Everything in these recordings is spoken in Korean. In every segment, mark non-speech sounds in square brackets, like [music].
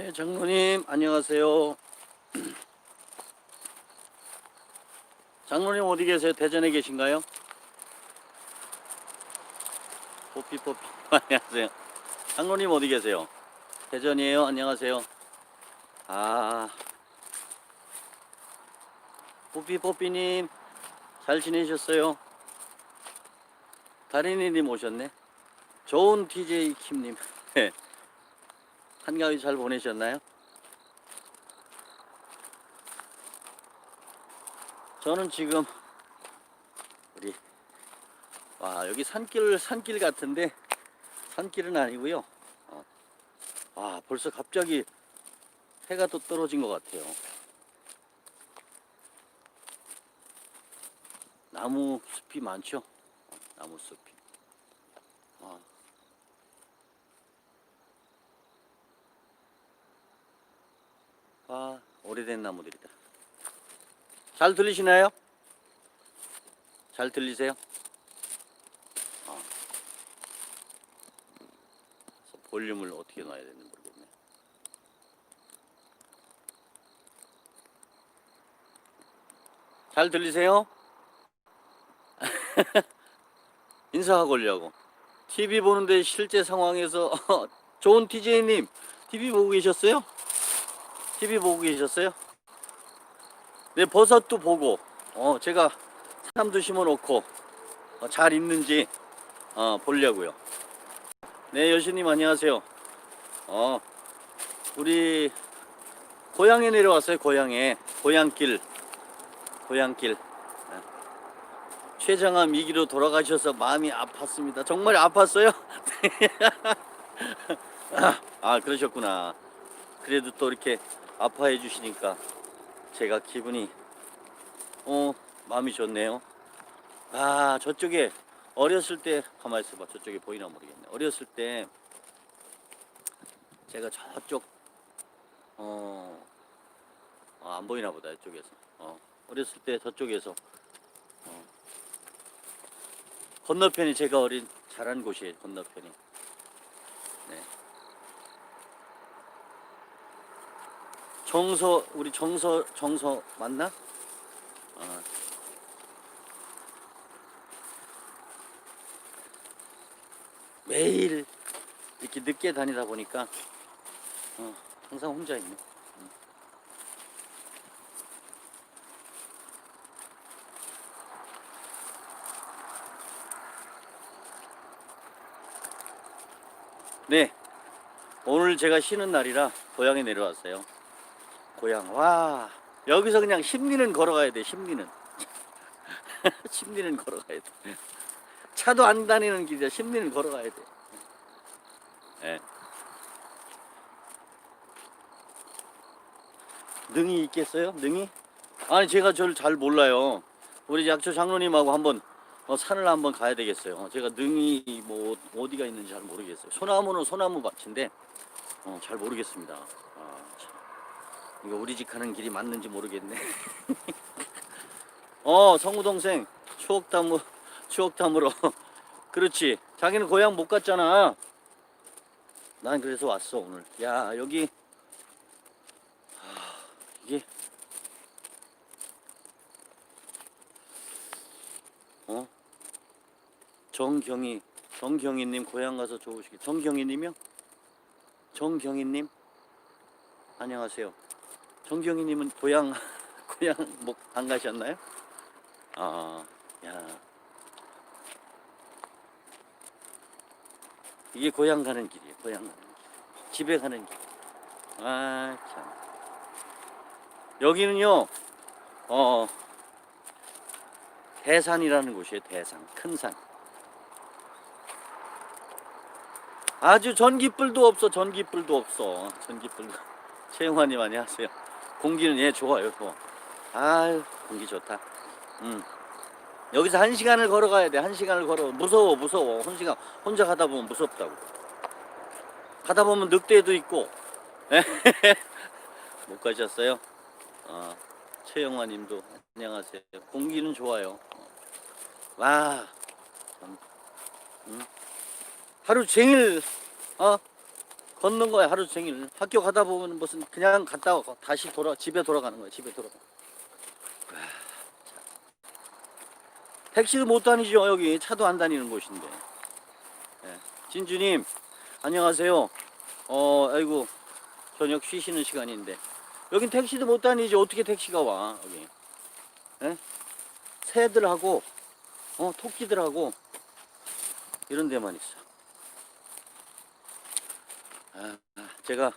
네, 장로님 안녕하세요. 장로님 어디 계세요? 대전에 계신가요? 뽀삐 뽀삐 [laughs] 안녕하세요. 장로님 어디 계세요? 대전이에요. 안녕하세요. 아, 뽀삐 뽀삐님 잘 지내셨어요? 다린이님 오셨네. 좋은 DJ 킴님. [laughs] 네. 한가위 잘 보내셨나요? 저는 지금 우리 와 여기 산길 산길 같은데 산길은 아니고요. 어. 와 벌써 갑자기 해가 또 떨어진 것 같아요. 나무 숲이 많죠? 어, 나무 숲이. 아. 아, 오래된 나무들이다. 잘 들리시나요? 잘 들리세요? 아. 볼륨을 어떻게 놔야 되는지 모르겠네. 잘 들리세요? [laughs] 인사하고 오려고. TV 보는데 실제 상황에서 [laughs] 좋은 TJ님 TV 보고 계셨어요? TV 보고 계셨어요? 네, 버섯도 보고, 어, 제가 사람도 심어놓고, 어, 잘 있는지, 어, 보려고요. 네, 여신님 안녕하세요. 어, 우리, 고향에 내려왔어요, 고향에. 고향길. 고향길. 네. 최장암 2기로 돌아가셔서 마음이 아팠습니다. 정말 아팠어요? [laughs] 아, 그러셨구나. 그래도 또 이렇게 아파해 주시니까 제가 기분이 어 마음이 좋네요. 아 저쪽에 어렸을 때 가만 있어봐 저쪽에 보이나 모르겠네. 어렸을 때 제가 저쪽 어, 아, 안 보이나 보다 이쪽에서 어, 어렸을 때 저쪽에서 어, 건너편이 제가 어린 자란 곳이에요 건너편이. 네. 정서 우리 정서 정서 맞나? 아. 매일 이렇게 늦게 다니다 보니까 어, 항상 혼자 있네. 음. 네, 오늘 제가 쉬는 날이라 고향에 내려왔어요. 고향. 와 여기서 그냥 심리는 걸어가야 돼 심리는. 심리는 [laughs] 걸어가야 돼. 차도 안 다니는 길이야 심리는 걸어가야 돼. 예. 능이 있겠어요? 능이? 아니 제가 저를 잘 몰라요. 우리 약초 장로님하고 한번 어, 산을 한번 가야 되겠어요. 제가 능이 뭐 어디가 있는지 잘 모르겠어요. 소나무는 소나무 밭인데 어, 잘 모르겠습니다. 이거 우리 집 가는 길이 맞는지 모르겠네. [laughs] 어, 성우 동생 추억담으로 추억담으로. [laughs] 그렇지. 자기는 고향 못 갔잖아. 난 그래서 왔어 오늘. 야 여기 하, 이게 어 정경희 정경희님 고향 가서 좋으시게. 정경희님이요? 정경희님 안녕하세요. 정경희님은 고향 [laughs] 고향 뭐 안 가셨나요? 아, 야, 이게 고향 가는 길이에요. 고향 가는 길, 집에 가는 길. 아, 참. 여기는요, 어, 대산이라는 곳이에요. 대산, 큰 산. 아주 전기불도 없어. 전기불도 없어. 전기불도. 최영환님 안녕하세요. 공기는 예 좋아요. 좋아. 아유 공기 좋다. 음. 여기서 한 시간을 걸어가야 돼. 한 시간을 걸어. 무서워 무서워. 한 시간 혼자 가다 보면 무섭다고. 가다 보면 늑대도 있고. [laughs] 못 가셨어요? 어, 최영환님도 안녕하세요. 공기는 좋아요. 와. 참. 음. 하루 종일 어 걷는 거야 하루 종일 학교 가다 보면 무슨 그냥 갔다 와 다시 돌아 집에 돌아가는 거야 집에 돌아가. 와, 참. 택시도 못 다니죠 여기. 차도 안 다니는 곳인데. 예. 진주님 안녕하세요. 어 아이고 저녁 쉬시는 시간인데. 여긴 택시도 못 다니지. 어떻게 택시가 와 여기? 예? 새들하고 어 토끼들하고 이런 데만 있어 제가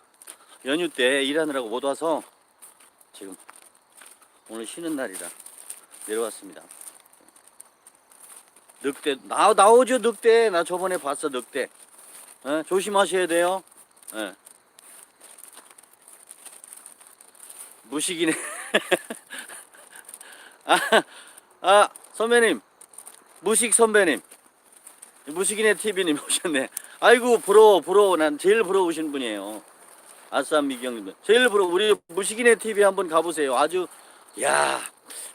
연휴 때 일하느라고 못 와서 지금 오늘 쉬는 날이라 내려왔습니다. 늑대 나 나오죠 늑대 나 저번에 봤어 늑대 예, 조심하셔야 돼요. 예. 무식이네. [laughs] 아, 아 선배님 무식 선배님 무식이네 TV님 오셨네. 아이고 부러워 부러워 난 제일 부러우신 분이에요. 아싸 미경님 제일 부러워 우리 무식이네 TV 한번 가보세요. 아주 야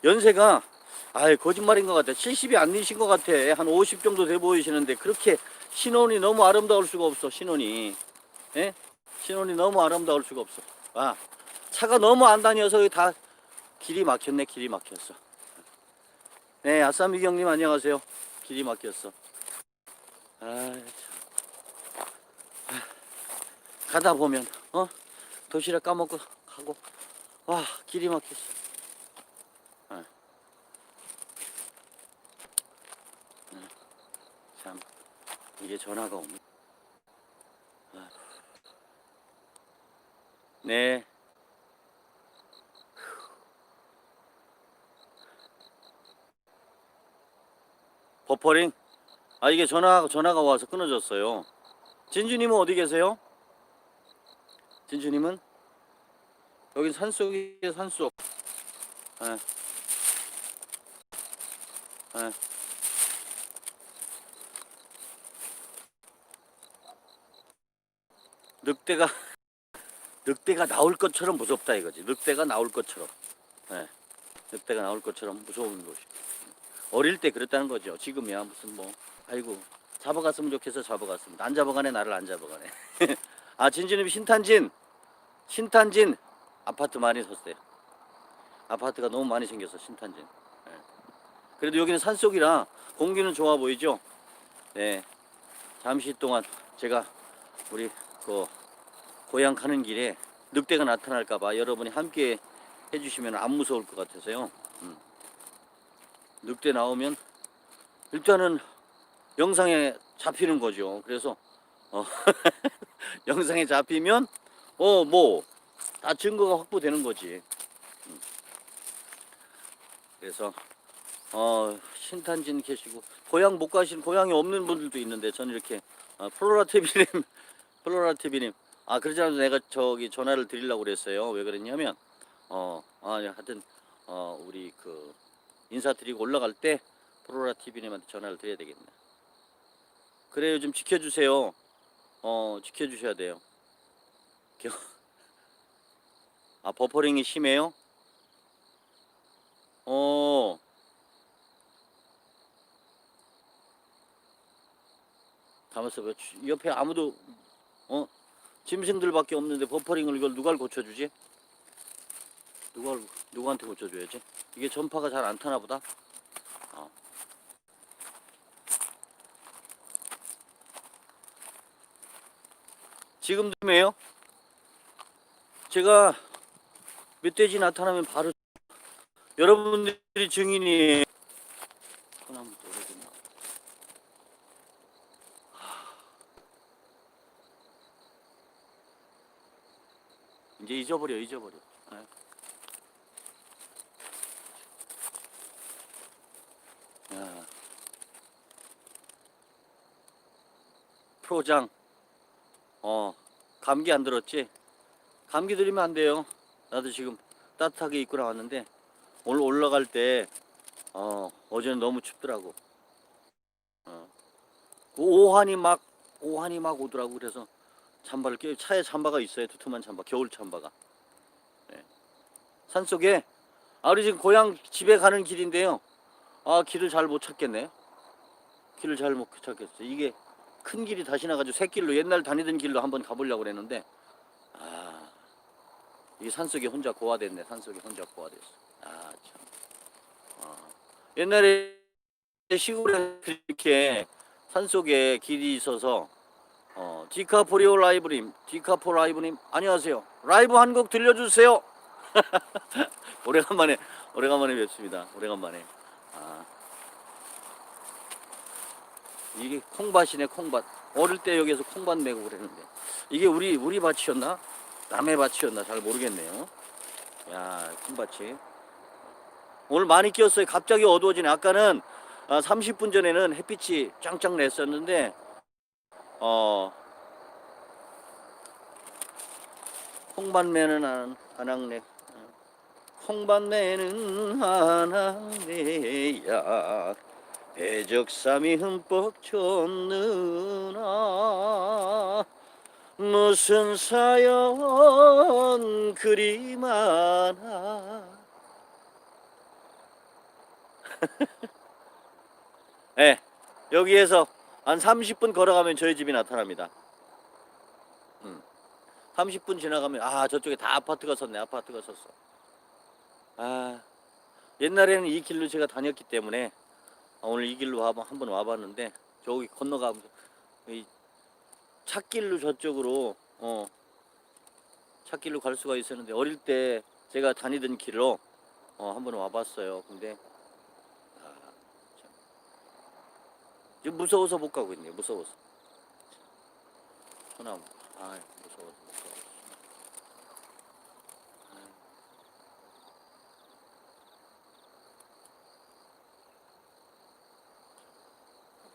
연세가 아이 거짓말인 것 같아. 70이 안 되신 것 같아. 한 50 정도 돼 보이시는데 그렇게 신혼이 너무 아름다울 수가 없어. 신혼이 예? 신혼이 너무 아름다울 수가 없어. 아 차가 너무 안 다녀서 다 길이 막혔네. 길이 막혔어. 네 아싸 미경님 안녕하세요. 길이 막혔어. 아 참. 가다 보면 어 도시락 까먹고 가고 와 길이 막혔어. 어. 어, 참 이게 전화가 오네. 아. 네. 버퍼링? 아 이게 전화 전화가 와서 끊어졌어요. 진주님은 어디 계세요? 진주님은 여기 산속이에 산속. 예. 예. 늑대가 [laughs] 늑대가 나올 것처럼 무섭다 이거지. 늑대가 나올 것처럼. 예. 늑대가 나올 것처럼 무서운 곳이. 어릴 때 그랬다는 거죠. 지금이야 무슨 뭐 아이고 잡아갔으면 좋겠어 잡아갔으면 안 잡아가네 나를 안 잡아가네. [laughs] 아 진주님 신탄진 신탄진 아파트 많이 섰어요. 아파트가 너무 많이 생겼어 신탄진. 예. 그래도 여기는 산속이라 공기는 좋아 보이죠. 네. 잠시 동안 제가 우리 그 고향 가는 길에 늑대가 나타날까봐 여러분이 함께 해주시면 안 무서울 것 같아서요. 음. 늑대 나오면 일단은 영상에 잡히는 거죠. 그래서 어, [laughs] 영상에 잡히면 어 뭐 다 증거가 확보되는 거지. 음. 그래서 어 신탄진 계시고 고향 못 가신 고향이 없는 분들도 있는데 저는 이렇게 어, 플로라 TV님 [laughs] 플로라 TV님 아 그러지 않아도 내가 저기 전화를 드리려고 그랬어요. 왜 그랬냐면 어 아니 하여튼 어 우리 그 인사드리고 올라갈 때 프로라 TV님한테 전화를 드려야 되겠네. 그래요, 좀 지켜주세요. 어, 지켜주셔야 돼요. 겨- [laughs] 아, 버퍼링이 심해요? 어, 가만있어 봐. 주- 옆에 아무도, 어, 짐승들밖에 없는데 버퍼링을 이걸 누가 고쳐주지? 누가, 누구한테 고쳐줘야지? 이게 전파가 잘 안 타나 보다. 지금쯤에요? 제가 멧돼지 나타나면 바로 여러분들이 증인이 소나무 오래됐나? 이제 잊어버려 잊어버려. 예. 야. 프로장 어 감기 안 들었지? 감기 들이면 안 돼요. 나도 지금 따뜻하게 입고 나왔는데 오늘 올라갈 때 어, 어제는 너무 춥더라고. 어. 그 오한이 막 오한이 막 오더라고. 그래서 잠바를 끼 차에 잠바가 있어요. 두툼한 잠바 겨울 잠바가. 네. 산 속에 아 우리 지금 고향 집에 가는 길인데요. 아 길을 잘 못 찾겠네. 길을 잘 못 찾겠어. 이게 큰 길이 다시 나가지고 새길로 옛날 다니던 길로 한번 가보려고 그랬는데 아 이게 산속에 혼자 고아됐네. 산속에 혼자 고아됐어. 아참. 어. 옛날에 시골에 이렇게 산속에 길이 있어서 어, 디카포리오 라이브님 디카포 라이브님 안녕하세요. 라이브 한 곡 들려주세요. [laughs] 오래간만에 오래간만에 뵙습니다. 오래간만에. 아. 이게 콩밭이네 콩밭. 어릴 때 여기에서 콩밭 내고 그랬는데. 이게 우리 우리 밭이었나? 남의 밭이었나? 잘 모르겠네요. 야 콩밭이. 오늘 많이 끼었어요. 갑자기 어두워지네. 아까는 아, 30분 전에는 햇빛이 짱짱 냈었는데 어 콩밭매는 안, 안악내 콩밭매는 한악내야 배적삼이 흠뻑 쳤느나 무슨 사연 그리 많아 네, 여기에서 한 30분 걸어가면 저희 집이 나타납니다. 음. 30분 지나가면 아 저쪽에 다 아파트가 섰네 아파트가 섰어. 아 옛날에는 이 길로 제가 다녔기 때문에 아, 오늘 이 길로 와, 한번 와봤는데 저기 건너가면서 이 찻길로 저쪽으로 어 찻길로 갈 수가 있었는데 어릴 때 제가 다니던 길로 어 한번 와봤어요. 근데 아, 무서워서 못 가고 있네요. 무서워서. 소나무. 아, 무서워서 못 가고 있어. 아이.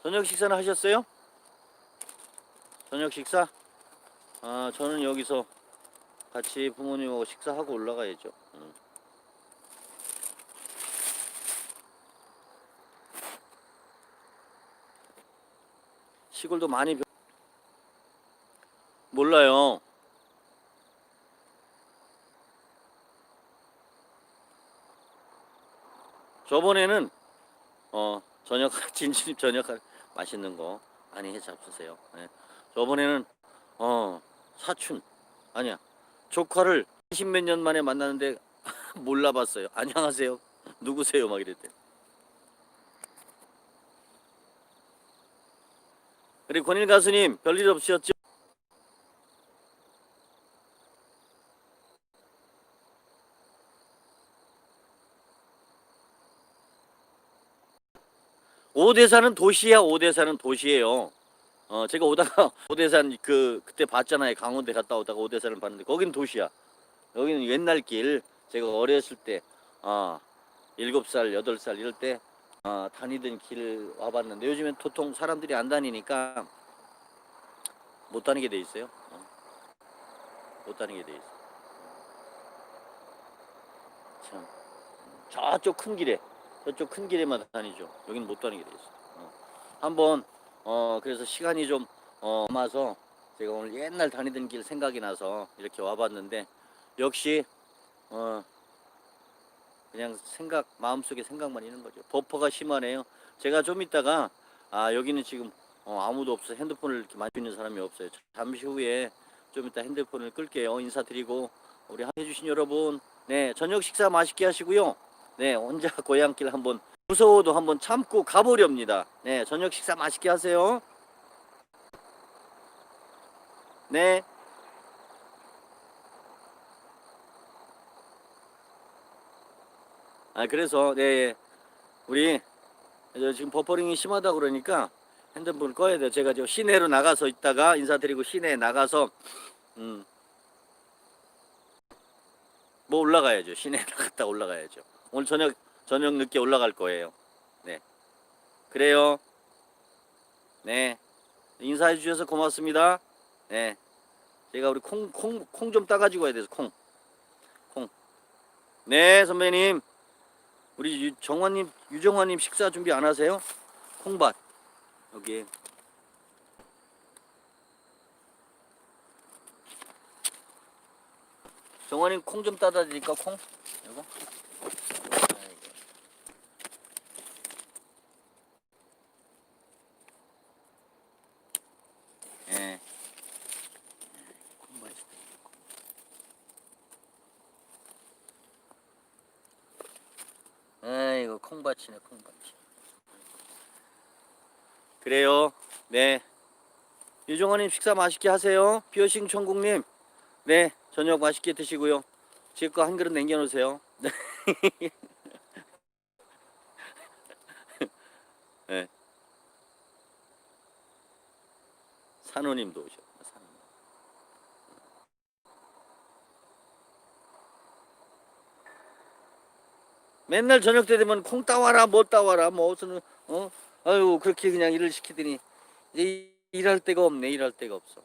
저녁 식사는 하셨어요? 저녁 식사? 아, 저는 여기서 같이 부모님하고 식사하고 올라가야죠. 음. 시골도 많이 변... 몰라요. 저번에는 어 저녁 [laughs] 진진입 저녁 맛있는 거 많이 해 잡수세요. 예. 저번에는 어 사춘 아니야 조카를 10몇 년 만에 만나는데 [laughs] 몰라봤어요. 안녕하세요. 누구세요? 막 이랬대. 우리 권일 가수님 별일 없으셨죠? 오대산은 도시야. 오대산은 도시예요. 어 제가 오다가 [laughs] 오대산 그 그때 봤잖아요. 강원대 갔다 오다가 오대산을 봤는데 거긴 도시야. 여기는 옛날 길. 제가 어렸을 때 아, 일곱 살 여덟 살 이럴 때 아, 다니던 길 와봤는데 요즘엔 도통 사람들이 안 다니니까 못 다니게 돼 있어요. 어. 못 다니게 돼 있어. 참 저쪽 큰 길에 저쪽 큰 길에만 다니죠. 여기는 못 다니게 돼 있어. 어. 한번 어 그래서 시간이 좀 어, 남아서 제가 오늘 옛날 다니던 길 생각이 나서 이렇게 와봤는데 역시 어 그냥 생각 마음속에 생각만 있는 거죠. 버퍼가 심하네요. 제가 좀 이따가 아 여기는 지금 어, 아무도 없어 핸드폰을 이렇게 만지고 있는 사람이 없어요. 잠시 후에 좀 이따 핸드폰을 끌게요. 인사드리고 우리 해주신 여러분 네 저녁 식사 맛있게 하시고요. 네 혼자 [laughs] 고향길 한번 무서워도 한번 참고 가보렵니다. 네 저녁 식사 맛있게 하세요. 네. 아 그래서 네 우리 저 지금 버퍼링이 심하다 그러니까 핸드폰을 꺼야 돼요. 제가 저 시내로 나가서 있다가 인사드리고 시내에 나가서 음. 뭐 올라가야죠. 시내에 [laughs] 나갔다 올라가야죠. 오늘 저녁 저녁 늦게 올라갈 거예요. 네. 그래요. 네. 인사해 주셔서 고맙습니다. 네. 제가 우리 콩 콩 콩 좀 따가지고 와야 돼서 콩. 콩. 네, 선배님. 우리 유, 정환님, 유정환님 식사 준비 안 하세요? 콩밭 여기. 정환님 콩 좀 따다 드릴까 콩? 이거? 아이고. 콩밭이네 콩밭이. 그래요. 네. 유종원님 식사 맛있게 하세요. 비어싱 천국님. 네. 저녁 맛있게 드시고요. 제 거 한 그릇 남겨놓으세요. 네. [laughs] 네. 산호님도 오셨구나. 산호님. 맨날 저녁 때 되면 콩 따와라 뭐 따와라 뭐 무슨 어? 아유 그렇게 그냥 일을 시키더니 이제 일할 데가 없네 일할 데가 없어.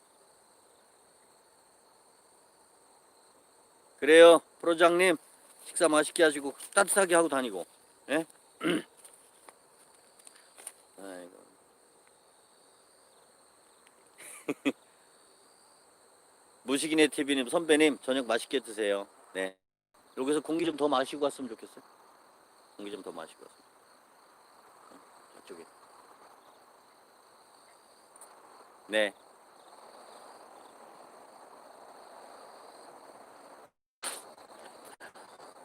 그래요 프로장님. 식사 맛있게 하시고 따뜻하게 하고 다니고 예? [clears throat] 아이고. [laughs] 무식인의 TV님 선배님 저녁 맛있게 드세요. 네. 여기서 공기 좀 더 마시고 갔으면 좋겠어요 공기 좀 더 마시고 저쪽에. 네.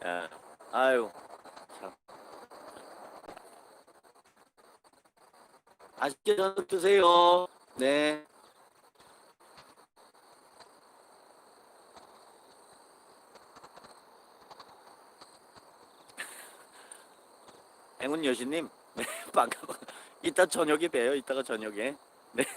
야, 아유 참. 맛있게 드세요. 네 여신님, [laughs] 네, 반가워. 이따 저녁에 봬요. 이따가 저녁에. 네.